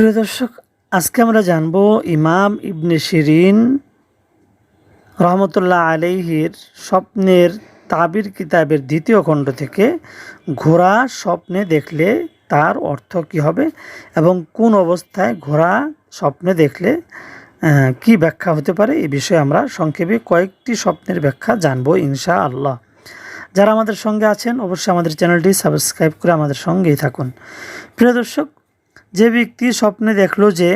প্রিয় দর্শক, আজকে আমরা জানব ইমাম ইবনে শিরিন রহমতুল্লাহ আলাইহির স্বপ্নের তাবির কিতাবের দ্বিতীয় খণ্ড থেকে ঘোড়া স্বপ্নে দেখলে তার অর্থ কী হবে এবং কোন অবস্থায় ঘোড়া স্বপ্নে দেখলে কি ব্যাখ্যা হতে পারে, এ বিষয়ে আমরা সংক্ষেপে কয়েকটি স্বপ্নের ব্যাখ্যা জানব ইনশা আল্লাহ যারা আমাদের সঙ্গে আছেন, অবশ্যই আমাদের চ্যানেলটি সাবস্ক্রাইব করে আমাদের সঙ্গেই থাকুন। প্রিয় দর্শক যে ব্যক্তি স্বপ্নে দেখল যে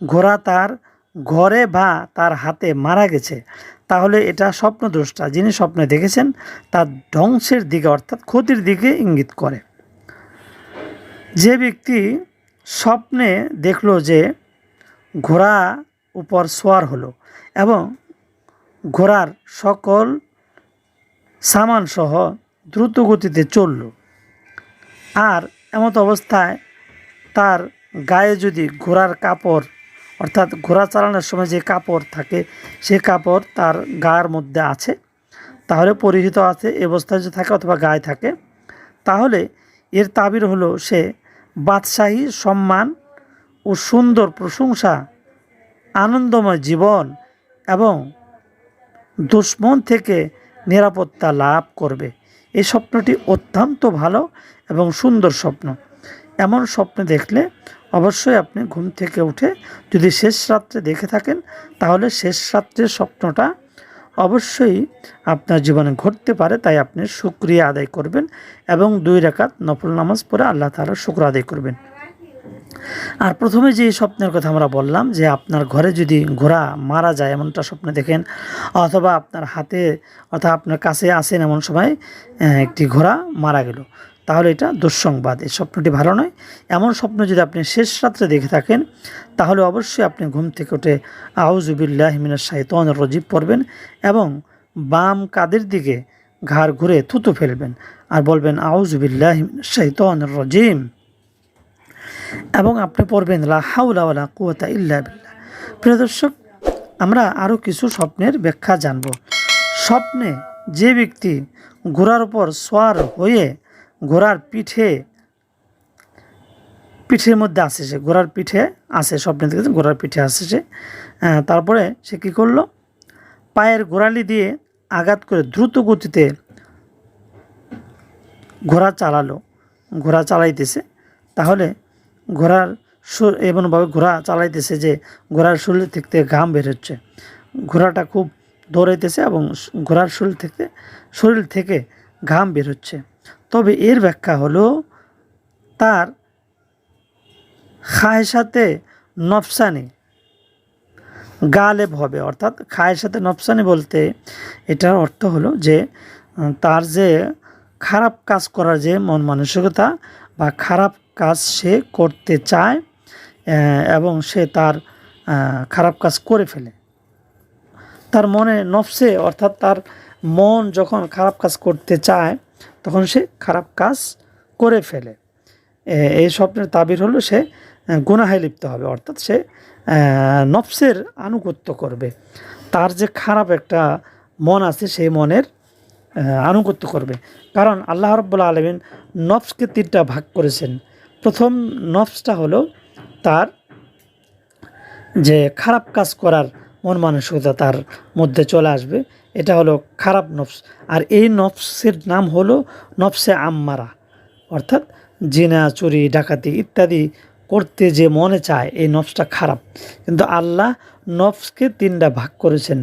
ঘোড়া তার ঘরে বা তার হাতে মারা গেছে, তাহলে এটা স্বপ্নদ্রষ্টা। যিনি স্বপ্নে দেখেছেন, তার ধ্বংসের দিকে, অর্থাৎ ক্ষতির দিকে ইঙ্গিত করে। যে ব্যক্তি স্বপ্নে দেখল যে ঘোড়া উপর সোয়ার হলো এবং ঘোড়ার সকল সামান সহ দ্রুত গতিতে চলল, আর এমত অবস্থায় তার গায়ে যদি ঘোড়ার কাপড়, অর্থাৎ ঘোড়া চালানোর সময় যে কাপড় থাকে, সে কাপড় তার গায়ের মধ্যে আছে। তাহলে পরিহিত আছে অবস্থায় যদি থাকে অথবা গায়ে থাকে। তাহলে এর তাবির হলো সে বাদশাহী সম্মান ও সুন্দর প্রশংসা, আনন্দময় জীবন এবং দুশ্মন থেকে নিরাপত্তা লাভ করবে। এই স্বপ্নটি অত্যন্ত ভালো এবং সুন্দর স্বপ্ন। এমন স্বপ্ন দেখলে অবশ্যই আপনি ঘুম থেকে উঠে যদি শেষ রাত্রে দেখে থাকেন, তাহলে শেষ রাত্রের স্বপ্নটা অবশ্যই আপনার জীবনে ঘটতে পারে, তাই আপনি শুক্রিয়া আদায় করবেন এবং দুই রেখাত নফল নামাজ পড়ে আল্লাহ তাআলার শুক্র আদায় করবেন। আর প্রথমে যে স্বপ্নের কথা আমরা বললাম, যে আপনার ঘরে যদি ঘোড়া মারা যায় এমনটা স্বপ্ন দেখেন, অথবা আপনার হাতে অর্থাৎ আপনার কাছে আসেন এমন সময় একটি ঘোড়া মারা গেল। তাহলে এটা দুঃসংবাদ। এই স্বপ্নটি ভালো নয়। এমন স্বপ্ন যদি আপনি শেষ রাত্রে দেখে থাকেন, তাহলে অবশ্যই আপনি ঘুম থেকে উঠে আউজুবিল্লাহ হিমিনার শাহিতন রজিব পড়বেন এবং বাম কাদের দিকে ঘাড় ঘুরে থুতু ফেলবেন আর বলবেন আউজুবিল্লাহ হিমিনার শাহিতন রজিম। এবং আপনি পড়বেন, লা হাউলা ওয়ালা কুয়াতা ইল্লা বিল্লাহ। প্রিয় দর্শক, আমরা আরও কিছু স্বপ্নের ব্যাখ্যা জানব। স্বপ্নে যে ব্যক্তি ঘোড়ার উপর সোয়ার হয়ে ঘোড়ার পিঠে, পিঠের মধ্যে আসে সে, ঘোড়ার পিঠে আসে স্বপ্নে দেখেছে ঘোড়ার পিঠে আসে সে। তারপরে সে কী করল? পায়ের গোড়ালি দিয়ে আঘাত করে দ্রুত গতিতে ঘোড়া চালালো। ঘোড়া চালাইতেছে। তাহলে ঘোড়ার সুর এমনভাবে ঘোড়া চালাইতেছে যে ঘোড়ার শরীর থেকে ঘাম বের হচ্ছে। ঘোড়াটা খুব দৌড়াইতেছে এবং ঘোড়ার শরীর থেকে শরীর থেকে ঘাম বের হচ্ছে। তবে এর ব্যাখ্যা হলো, তার খায়ের সাথে নফসানি গালেব হবে। অর্থাৎ খায়ের সাথে নফসানি বলতে এটার অর্থ হলো যে তার যে খারাপ কাজ করার যে মন মানসিকতা বা খারাপ কাজ সে করতে চায় এবং সে তার খারাপ কাজ করে ফেলে। তার মনে নফসে, অর্থাৎ তার মন যখন খারাপ কাজ করতে চায় তখন সে খারাপ কাজ করে ফেলে। এই স্বপ্নের তাবির হলো সে আহ, গুনাহে লিপ্ত হবে অর্থাৎ সে নফসের আনুগত্য করবে। তার যে খারাপ একটা মন আছে সেই মনের আনুগত্য করবে। কারণ আল্লাহ রব্বুল্লা আলমিন নফসকে তিনটা ভাগ করেছেন। প্রথম নফসটা হলো তার যে খারাপ কাজ করার মন মানসিকতা তার মধ্যে চলে আসবে। এটা হলো খারাপ নফস। আর এই নফসের নাম হলো নফসে আম্মারা। অর্থাৎ জিনা, চুরি, ডাকাতি ইত্যাদি করতে যে মনে চায়, এই নফসটা খারাপ। কিন্তু আল্লাহ নফসকে তিনটা ভাগ করেছেন।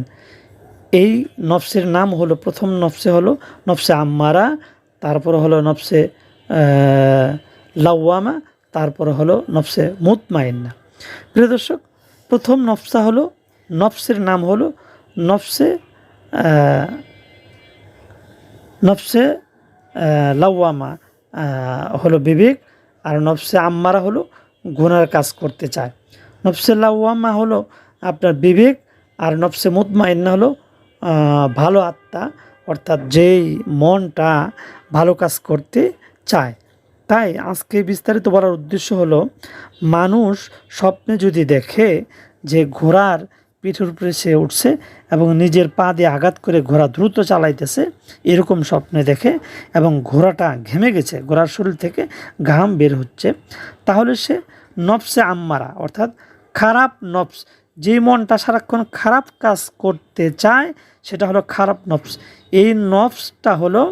এই নফসের নাম হলো, প্রথম নফসে হলো নফসে আম্মারা, তারপরে হলো নফসে লাওয়ামা, তারপরে হলো নফসে মুতমাইন্না। প্রিয় দর্শক, প্রথম নফসা হলো, নফসের নাম হলো নফসে নফসে লাওয়ামা হলো বিবেক, আর নফসে আম্মারা হলো গুনার কাজ করতে চায়। নফসে লাওয়ামা হলো আপনার বিবেক, আর নফসে মুতমাইন্না হলো ভালো আত্মা, অর্থাৎ যেই মনটা ভালো কাজ করতে চায়। তাই আজকে বিস্তারিত বলার উদ্দেশ্য হলো, মানুষ স্বপ্নে যদি দেখে যে ঘোড়ার পিঠের উপরে সে উঠছে এবং নিজের পা দিয়ে আঘাত করে ঘোড়া দ্রুত চালাইতেছে, এরকম স্বপ্নে দেখে এবং ঘোড়াটা ঘেমে গেছে, ঘোড়ার শরীর থেকে ঘাম বের হচ্ছে। তাহলে সে নফসে আম্মারা, অর্থাৎ খারাপ নফস। যেই মনটা সারাক্ষণ খারাপ কাজ করতে চায়, সেটা হলো খারাপ নফস। এই নফসটা হলো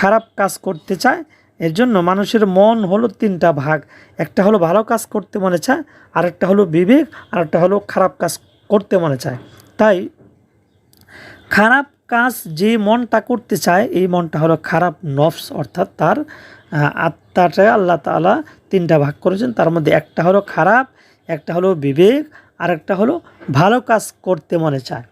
খারাপ কাজ করতে চায় এর জন্য মানুষের মন হলো তিনটা ভাগ। একটা হলো ভালো কাজ করতে মনে চায়, আরেকটা হলো বিবেক, আরেকটা হলো খারাপ কাজ করতে মনে চায়। তাই খারাপ কাজ যে মনটা করতে চায়, এই মনটা হলো খারাপ নফস, অর্থাৎ তার আত্মাটা আল্লাহ তাআলা তিনটা ভাগ করেছেন। তার মধ্যে একটা হলো খারাপ, একটা হলো বিবেক আর একটা হলো ভালো কাজ করতে মনে চায়।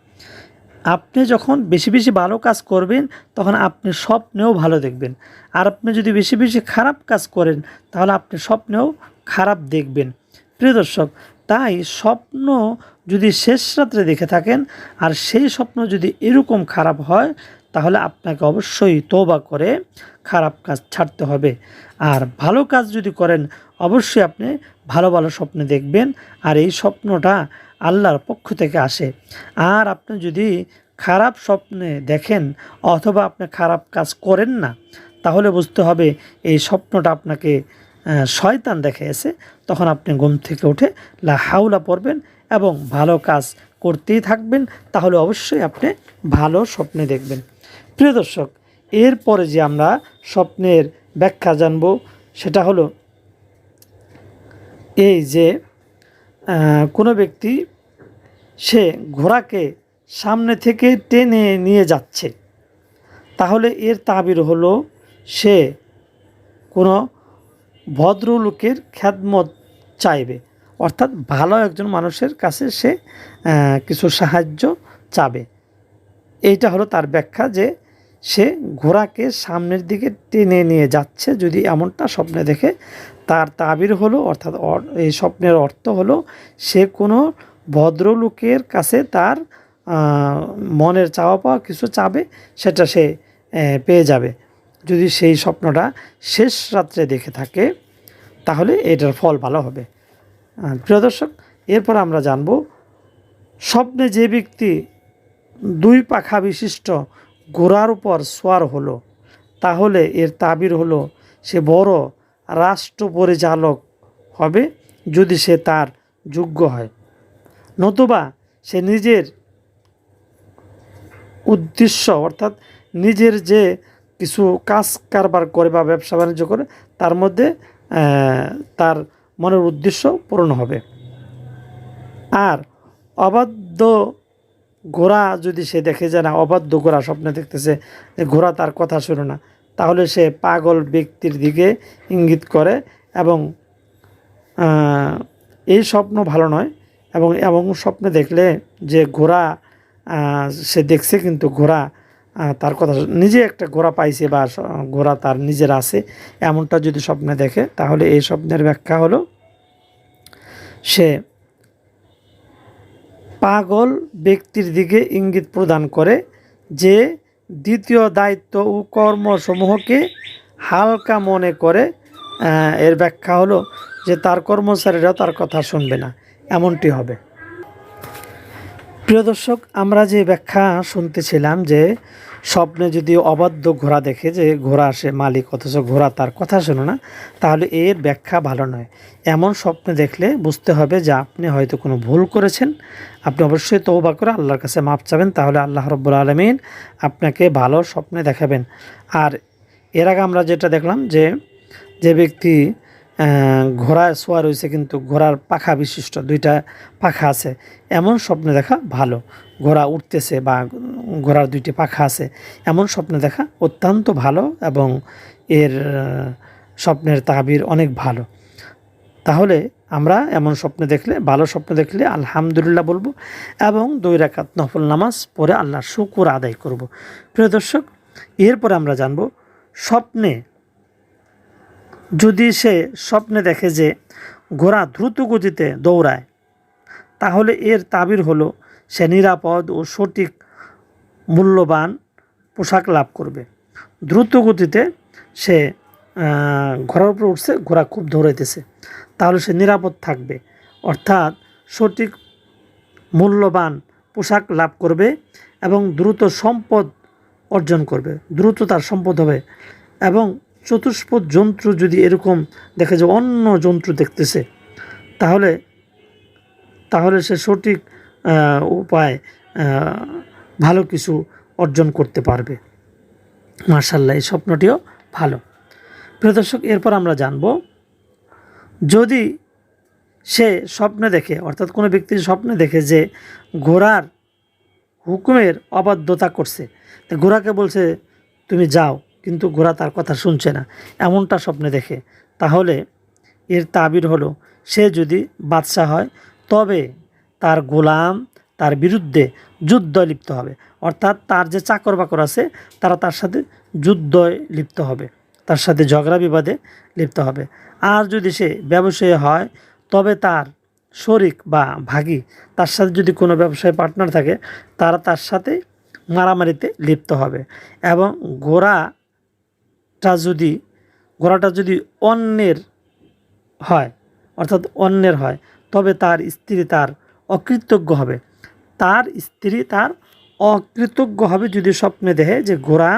আপনি যখন বেশি বেশি ভালো কাজ করবেন, তখন আপনি স্বপ্নেও ভালো দেখবেন। আর আপনি যদি বেশি বেশি খারাপ কাজ করেন, তাহলে আপনি স্বপ্নেও খারাপ দেখবেন। প্রিয় দর্শক, তাই স্বপ্ন যদি শেষ রাত্রে দেখে থাকেন, আর সেই স্বপ্ন যদি এরকম খারাপ হয় তাহলে আপনাকে অবশ্যই তৌবা করে খারাপ কাজ ছাড়তে হবে। আর ভালো কাজ যদি করেন, অবশ্যই আপনি ভালো ভালো স্বপ্ন দেখবেন আর এই স্বপ্নটা আল্লাহর পক্ষ থেকে আসে। আর আপনি যদি খারাপ স্বপ্নে দেখেন অথবা আপনি খারাপ কাজ করেন না, তাহলে বুঝতে হবে এই স্বপ্নটা আপনাকে শয়তান দেখিয়েছে তখন আপনি ঘুম থেকে উঠে লা হাউলা পড়বেন এবং ভালো কাজ করতেই থাকবেন। তাহলে অবশ্যই আপনি ভালো স্বপ্নে দেখবেন। প্রিয় দর্শক, এরপরে যে আমরা স্বপ্নের ব্যাখ্যা জানব, সেটা হলো এই যে কোনো ব্যক্তি, সে ঘোড়াকে সামনে থেকে টেনে নিয়ে যাচ্ছে। তাহলে এর তাবির হলো, সে কোনো ভদ্রলোকের খ্যাতমত চাইবে। অর্থাৎ ভালো একজন মানুষের কাছে সে কিছু সাহায্য চাবে। এইটা হলো তার ব্যাখ্যা যে সে ঘোড়াকে সামনের দিকে টেনে নিয়ে যাচ্ছে যদি এমনটা স্বপ্নে দেখে। তার তাবির হলো, অর্থাৎ এই স্বপ্নের অর্থ হলো, সে কোনো ভদ্রলোকের কাছে তার মনের চাওয়া পাওয়া কিছু চাবে, সেটা সে পেয়ে যাবে। যদি সেই স্বপ্নটা শেষ রাত্রে দেখে থাকে, তাহলে এটার ফল ভালো হবে। প্রিয় দর্শক, এরপর আমরা জানব, স্বপ্নে যে ব্যক্তি দুই পাখা বিশিষ্ট ঘোড়ার উপর সোয়ার হলো। তাহলে এর তাবির হলো, সে বড় রাষ্ট্র পরিচালক হবে যদি সে তার যোগ্য হয়। নতুবা সে নিজের উদ্দেশ্য, অর্থাৎ নিজের যে কিছু কাজ কারবার করে বা ব্যবসা বাণিজ্য করে, তার মধ্যে তার মনের উদ্দেশ্য পূরণ হবে। আর অবাধ্য ঘোড়া যদি সে দেখে যে না, অবাধ্য ঘোড়া স্বপ্নে দেখতেছে যে ঘোড়া তার কথা শুনে না, তাহলে সে পাগল ব্যক্তির দিকে ইঙ্গিত করে এবং এই স্বপ্ন ভালো নয় এবং এবং স্বপ্নে দেখলে যে ঘোড়া সে দেখছে কিন্তু ঘোড়া তার কথা নিজে একটা ঘোড়া পাইছে বা ঘোড়া তার নিজের আছে, এমনটা যদি স্বপ্নে দেখে, তাহলে এই স্বপ্নের ব্যাখ্যা হলো সে পাগল ব্যক্তির দিকে ইঙ্গিত প্রদান করে যে দ্বিতীয় দায়িত্ব ও কর্মসমূহকে হালকা মনে করে এর ব্যাখ্যা হলো যে তার কর্মচারীরা তার কথা শুনবে না। এমনটি হবে। প্রিয় দর্শক, আমরা যে ব্যাখ্যা শুনতেছিলাম যে স্বপ্নে যদি অবাধ্য ঘোড়া দেখে যে ঘোড়া আসে মালিক, অথচ ঘোড়া তার কথা শোনে না, তাহলে এর ব্যাখ্যা ভালো নয়। এমন স্বপ্নে দেখলে বুঝতে হবে যে আপনি হয়তো কোনো ভুল করেছেন। আপনি অবশ্যই তৌবা করে আল্লাহর কাছে মাপ চাবেন, তাহলে আল্লাহ রব্বুল আলমিন আপনাকে ভালো স্বপ্নে দেখাবেন। আর এর আগে আমরা যেটা দেখলাম যে যে ব্যক্তি ঘোড়ায় শোয়া রয়েছে কিন্তু ঘোড়ার পাখা বিশিষ্ট, দুইটা পাখা আছে। এমন স্বপ্নে দেখা ভালো। ঘোড়া উঠতেছে বা ঘোড়ার দুইটি পাখা আছে, এমন স্বপ্নে দেখা অত্যন্ত ভালো এবং এর স্বপ্নের তাবির অনেক ভালো। তাহলে আমরা এমন স্বপ্ন দেখলে, ভালো স্বপ্ন দেখলে আলহামদুলিল্লাহ বলব এবং দুই রাকাত নফল নামাজ পরে আল্লাহর শুকুর আদায় করব। প্রিয় দর্শক, এরপরে আমরা জানব স্বপ্নে যদি সে স্বপ্নে দেখে যে ঘোড়া দ্রুত গতিতে দৌড়ায়, তাহলে এর তাবির হলো সে নিরাপদ ও সঠিক মূল্যবান পোশাক লাভ করবে। দ্রুত গতিতে সে ঘোড়ার উপর উঠছে, ঘোড়া খুব দৌড়াইতেছে। তাহলে সে নিরাপদ থাকবে। অর্থাৎ সঠিক মূল্যবান পোশাক লাভ করবে এবং দ্রুত সম্পদ অর্জন করবে। দ্রুত তার সম্পদ হবে এবং চতুষ্পদ যন্ত্র যদি এরকম দেখা যায় অন্য যন্ত্র দেখতেছে, তাহলে তাহলে সে সঠিক উপায় ভালো কিছু অর্জন করতে পারবে। মার্শাল্লাহ এই স্বপ্নটিও ভালো। প্রিয় দর্শক, এরপর আমরা জানব, যদি সে স্বপ্নে দেখে, অর্থাৎ কোনো ব্যক্তি স্বপ্নে দেখে যে ঘোড়ার হুকুমের অবাধ্যতা করছে ঘোড়াকে বলছে, তুমি যাও। কিন্তু ঘোড়া তার কথা শুনছে না, এমনটা স্বপ্নে দেখে। তাহলে এর তাবির হলো, সে যদি বাদশাহ হয়, তবে তার গোলাম তার বিরুদ্ধে যুদ্ধ লিপ্ত হবে। অর্থাৎ তার যে চাকর বাকর আছে, তারা তার সাথে যুদ্ধ লিপ্ত হবে, তার সাথে ঝগড়া বিবাদে লিপ্ত হবে। আর যদি সে ব্যবসায়ী হয়, তবে তার শরিক বা ভাগী, তার সাথে যদি কোনো ব্যবসায়ী পার্টনার থাকে, তারা তার সাথে মারামারিতে লিপ্ত হবে। এবং ঘোড়াটা যদি ঘোড়াটা যদি অন্যের হয়, অর্থাৎ অন্যের হয়, তবে তার স্ত্রী তার অকৃতজ্ঞ হবে। তার স্ত্রী তার অকৃতজ্ঞ হবে যদি স্বপ্নে দেখে যে ঘোড়া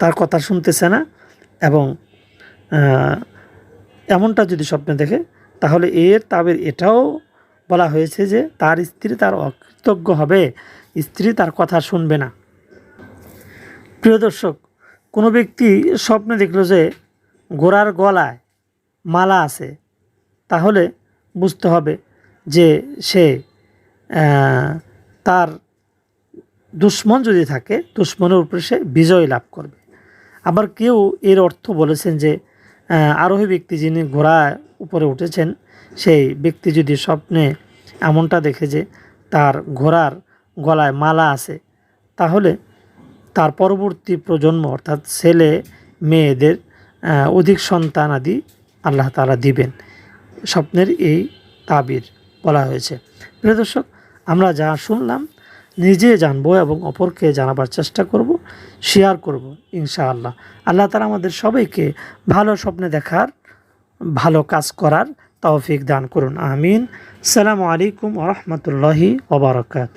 তার কথা শুনতেছে না এবং এমনটা যদি স্বপ্নে দেখে, তাহলে এর তাবের এটাও বলা হয়েছে যে তার স্ত্রী তার অকৃতজ্ঞ হবে। স্ত্রী তার কথা শুনবে না। প্রিয় দর্শক কোনো ব্যক্তি স্বপ্নে দেখল যে ঘোড়ার গলায় মালা আছে, তাহলে বুঝতে হবে যে সে তার দুশ্মন যদি থাকে, দুশ্মনের উপরে সে বিজয় লাভ করবে। আবার কেউ এর অর্থ বলেছেন যে আরোহী ব্যক্তি যিনি ঘোড়ার উপরে উঠেছেন, সেই ব্যক্তি যদি স্বপ্নে এমনটা দেখে যে তার ঘোড়ার গলায় মালা আছে, তাহলে তার পরবর্তী প্রজন্ম, অর্থাৎ ছেলে, মেয়েদের অধিক সন্তান আদি আল্লাহ তালা দিবেন। স্বপ্নের এই তাবির বলা হয়েছে। প্রিয় দর্শক, আমরা যা শুনলাম, নিজে জানব এবং অপরকে জানাবার চেষ্টা করব শেয়ার করব, ইনশাআল্লাহ। আল্লাহ তালা আমাদের সবাইকে ভালো স্বপ্নে দেখার, ভালো কাজ করার তৌফিক দান করুন। আমিন। সালামু আলাইকুম ওরহমতুল্লাহি ওবরাকাত